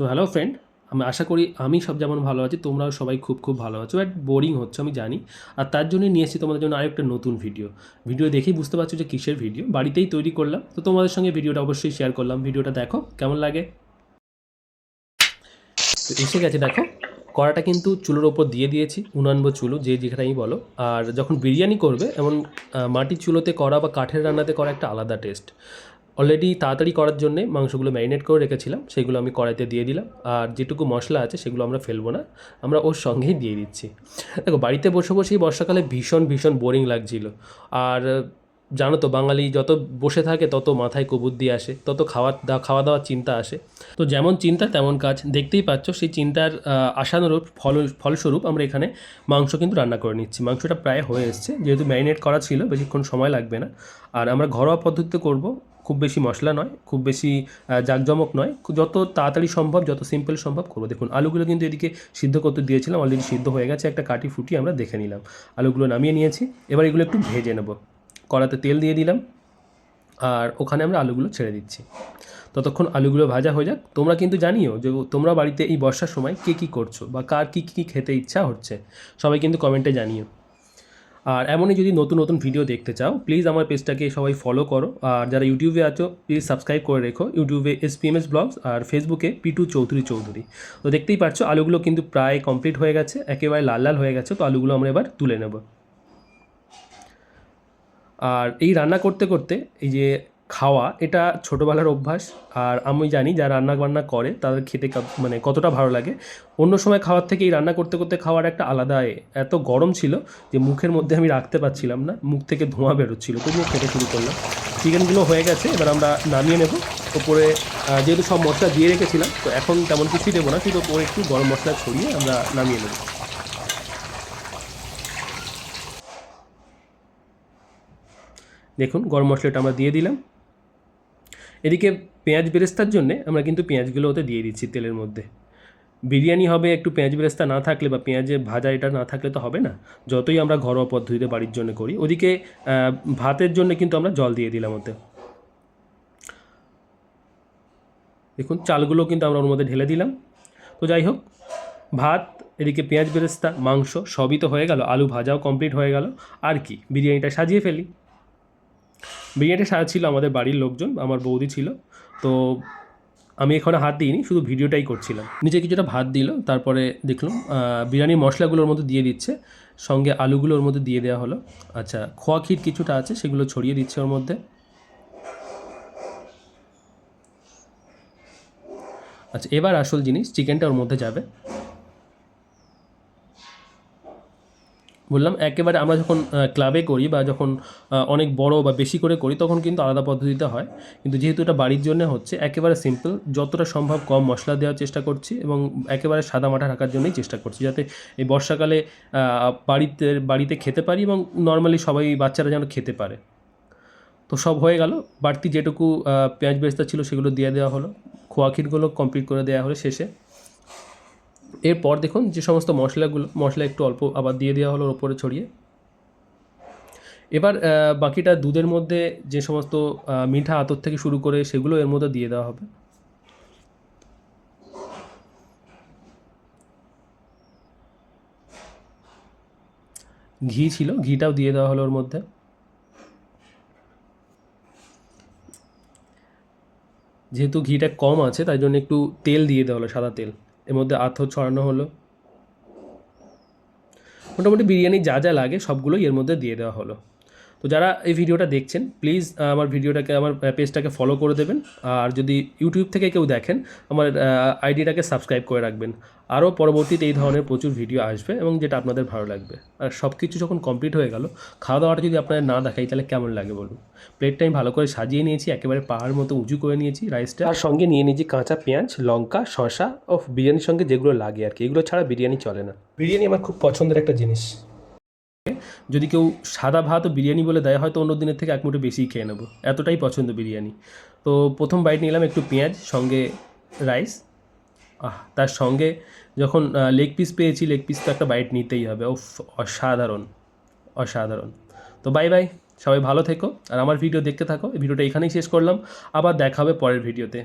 So hello friend আমি আশা করি আমি সব যেমন ভালো আছি, তোমরাও সবাই খুব খুব ভালো আছো। বাট বোরিং হচ্ছে, আমি জানি। আর তার জন্যই নিয়ে এসেছি তোমাদের জন্য আরেকটা নতুন ভিডিও ভিডিও দেখেই বুঝতে পারছ যে কিসের ভিডিও বাড়িতেই তৈরি করলাম। তো তোমাদের সঙ্গে ভিডিওটা অবশ্যই শেয়ার করলাম। ভিডিওটা দেখো, কেমন লাগে? তো এসে গেছে, দেখো। কড়াটা কিন্তু চুলোর ওপর দিয়ে দিয়েছি, উনানবো চুলো, যে যেখানেই বলো। আর যখন বিরিয়ানি করবে, এমন মাটির চুলোতে করা বা কাঠের রান্নাতে করা একটা আলাদা টেস্ট অলরেডি তাড়াতাড়ি করার জন্যে মাংসগুলো ম্যারিনেট করে রেখেছিলাম, সেগুলো আমি কড়াইতে দিয়ে দিলাম। আর যেটুকু মশলা আছে সেগুলো আমরা ফেলব না, আমরা ওর সঙ্গেই দিয়ে দিচ্ছি। দেখো, বাড়িতে বসে বসেই বর্ষাকালে ভীষণ ভীষণ বোরিং লাগছিল। আর জানো তো, বাঙালি যত বসে থাকে তত মাথায় কবুদ্দি আসে, তত খাওয়া খাওয়া দাওয়ার চিন্তা আসে। তো যেমন চিন্তা, তেমন কাজ। দেখতেই পাচ্ছ, সেই চিন্তার আশানুরূপ ফল, ফলস্বরূপ আমরা এখানে মাংস কিন্তু রান্না করে নিচ্ছি। মাংসটা প্রায় হয়ে এসছে, যেহেতু ম্যারিনেট করা ছিল, বেশিক্ষণ সময় লাগবে না। আর আমরা ঘরোয়া পদ্ধতিতে করব খুব বেশি মশলা নয়, খুব বেশি জাঁকজমক নয় যত তাড়াতাড়ি সম্ভব, যত সিম্পল সম্ভব করব। দেখুন, আলুগুলো কিন্তু এদিকে সিদ্ধ করতে দিয়েছিলাম অলরেডি সিদ্ধ হয়ে গেছে, একটা কাটি ফুটিয়ে আমরা দেখে নিলাম। আলুগুলো নামিয়ে নিয়েছি, এবার এগুলো একটু ভেজে নেব। কড়াতে তেল দিয়ে দিলাম, আর ওখানে আমরা আলুগুলো ছেড়ে দিচ্ছি। ততক্ষণ আলুগুলো ভাজা হয়ে যাক। তোমরা কিন্তু জানিও যে তোমরা বাড়িতে এই বর্ষার সময় কে কী করছ বা কার কী কী খেতে ইচ্ছা হচ্ছে, সবাই কিন্তু কমেন্টে জানিও। আর এমনই যদি নতুন নতুন ভিডিও দেখতে চাও প্লিজ আমার পেজটাকে সবাই ফলো করো। আর যারা ইউটিউবে আছো প্লিজ সাবস্ক্রাইব করে রেখো। ইউটিউবে S P M S blogs আর ফেসবুকে পিটু চৌধুরী চৌধুরী তো দেখতেই পারছ, আলুগুলো কিন্তু প্রায় কমপ্লিট হয়ে গেছে, একেবারে লাল লাল হয়ে গেছে, তো আলুগুলো আমরা এবার তুলে নেব। আর এই রান্না করতে করতে এই যে খাওয়া, এটা ছোটোবেলার অভ্যাস। আর আমি জানি যারা রান্না বান্না করে, তাদের খেতে মানে কতটা ভালো লাগে। অন্য সময় খাওয়ার থেকে এই রান্না করতে করতে খাওয়ার একটা আলাদা এত গরম ছিল যে মুখের মধ্যে আমি রাখতে পারছিলাম না। মুখ থেকে ধোঁয়া বেরোচ্ছিল, তবুও খেতে শুরু করলাম। চিকেনগুলো হয়ে গেছে, এবার আমরা নামিয়ে নেব। ওপরে যেহেতু সব মশলা দিয়ে রেখেছিলাম, তো এখন তেমন কিছুই দেবো না। শুধু ওপরে একটু গরম মশলা ছড়িয়ে আমরা নামিয়ে নেব। দেখুন, গরম মশলাটা আমরা দিয়ে দিলাম। এদিকে পেঁয়াজ বেরেস্তার জন্যে আমরা কিন্তু পেঁয়াজগুলো ওতে দিয়ে দিচ্ছি তেলের মধ্যে। বিরিয়ানি হবে একটু পেঁয়াজ বেরেস্তা না থাকলে বা পেঁয়াজে ভাজা এটা না থাকলে তো হবে না, যতই আমরা ঘরোয়া পদ্ধতিতে বাড়ির জন্য করি। ওদিকে ভাতের জন্য কিন্তু আমরা জল দিয়ে দিলাম ওতে। দেখুন, চালগুলো কিন্তু আমরা ওর মধ্যে ঢেলে দিলাম। তো যাই হোক, ভাত, এদিকে পেঁয়াজ বেরেস্তা, মাংস সবই তো হয়ে গেল, আলু ভাজাও কমপ্লিট হয়ে গেল। আর কি, বিরিয়ানিটা সাজিয়ে ফেলি। বিরিয়ানিটা সাজাচ্ছিল আমাদের বাড়ির লোকজন, আমার বৌদি ছিল। তো আমি এখানে হাত দিইনি, শুধু ভিডিওটাই করছিলাম। নিচে কিছুটা ভাত দিল, তারপরে দেখলাম বিরিয়ানির মশলাগুলোর মধ্যে দিয়ে দিচ্ছে, সঙ্গে আলুগুলোর মধ্যে দিয়ে দেওয়া হলো। আচ্ছা খোয়া ক্ষীর কিছুটা আছে, সেগুলো ছড়িয়ে দিচ্ছে ওর মধ্যে। আচ্ছা এবার আসল জিনিস, চিকেনটা ওর মধ্যে যাবে। বললাম, একেবারে আমরা যখন ক্লাবে করি বা যখন অনেক বড় বা বেশি করে করি, তখন কিন্তু আলাদা পদ্ধতিতে হয়। কিন্তু যেহেতু এটা বাড়ির জন্য হচ্ছে, একেবারে সিম্পল যতটা সম্ভব কম মশলা দেওয়ার চেষ্টা করছি এবং একেবারে সাদা মাঠা রাখার জন্যই চেষ্টা করছি, যাতে এই বর্ষাকালে বাড়িতে বাড়িতে খেতে পারি এবং নর্মালি সবাই বাচ্চারা যেন খেতে পারে। তো সব হয়ে গেল, বাড়তি যেটুকু পেঁয়াজ বেরেস্তা ছিল সেগুলো দিয়ে দেওয়া হলো। খোয়া ক্ষীরগুলো কমপ্লিট করে দেওয়া হলো শেষে। এরপর দেখুন যে সমস্ত মশলাগুলো, মশলা একটু অল্প আবার দিয়ে দেওয়া হলো ওপরে ছড়িয়ে। এবার বাকিটা দুধের মধ্যে যে সমস্ত মিঠা আতর থেকে শুরু করে সেগুলো এর মধ্যে দিয়ে দেওয়া হবে। ঘি ছিল, ঘিটাও দিয়ে দেওয়া হলো ওর মধ্যে। যেহেতু ঘিটা কম আছে, তাই জন্য একটু তেল দিয়ে দেওয়া হলো, সাদা তেল। এর মধ্যে আথর ছড়ানো হলো। মোটামুটি বিরিয়ানি যা যা লাগে সবগুলোই এর মধ্যে দিয়ে দেওয়া হলো। তো যারা এই ভিডিওটা দেখছেন প্লিজ আমার ভিডিওটাকে, আমার পেজটাকে ফলো করে দেবেন। আর যদি ইউটিউব থেকে কেউ দেখেন, আমার আইডিটাকে সাবস্ক্রাইব করে রাখবেন। আরও পরবর্তীতে এই ধরনের প্রচুর ভিডিও আসবে এবং যেটা আপনাদের ভালো লাগবে। আর সব কিছু যখন কমপ্লিট হয়ে গেল খাওয়া দাওয়াটা যদি আপনাদের না দেখাই, তাহলে কেমন লাগে বলুন? প্লেটটা আমি ভালো করে সাজিয়ে নিয়েছি, একেবারে পাহাড় মতো উঁচু করে নিয়েছি রাইসটা আর সঙ্গে নিয়ে নিয়েছি কাঁচা পেঁয়াজ, লঙ্কা, শসা ও বিরিয়ানির সঙ্গে যেগুলো লাগে আর কি। এগুলো ছাড়া বিরিয়ানি চলে না। বিরিয়ানি আমার খুব পছন্দের একটা জিনিস। যদি কেউ সাদা ভাত ও বিরিয়ানি বলে দেয়, হয়তো অন্য দিনের থেকে এক মুঠো বেশি খেয়ে নেব। এতটাই পছন্দ বিরিয়ানি। তো প্রথম বাইট নিলাম একটু পেঁয়াজ, সঙ্গে রাইস। আহ, তার সঙ্গে যখন লেগ পিস পেয়েছি লেগ পিস তো একটা বাইট নিতেই হবে। ও অসাধারণ অসাধারণ। তো বাই বাই সবাই ভালো থেকো। আর আমার ভিডিও দেখতে থাকো। ভিডিওটা এখানেই শেষ করলাম। আবার দেখা হবে পরের ভিডিওতে।